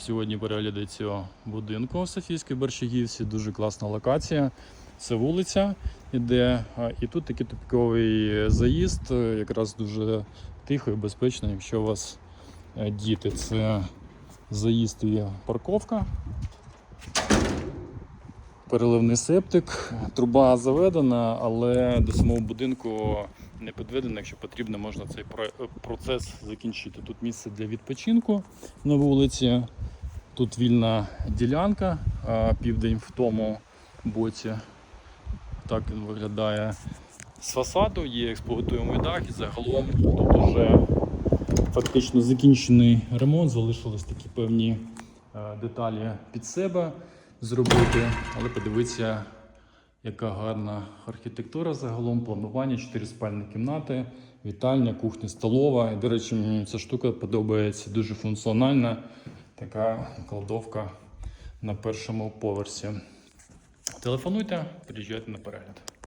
Сьогодні перегляди цього будинку в Софійській Борщагівці. Дуже класна локація. Це вулиця іде, і тут такий тупіковий заїзд, е, якраз дуже тихо і безпечно, якщо у вас е, діти. Це заїзд і парковка. Переливний септик, труба заведена, але до самого будинку не підведена. Якщо потрібно, можна цей процес закінчити. Тут місце для відпочинку на вулиці. Тут вільна ділянка, південь в тому боці. Так він виглядає. З фасаду є експлуатуємий дах і загалом тут вже фактично закінчений ремонт, залишились такі певні е, деталі під себе зробити. Але подивіться, яка гарна архітектура загалом, планування, 4 спальні кімнати, вітальня, кухня, столова. І, до речі, мені ця штука подобається дуже функціональна. Така кладовка на першому поверсі. Телефонуйте, приїжджайте на перегляд.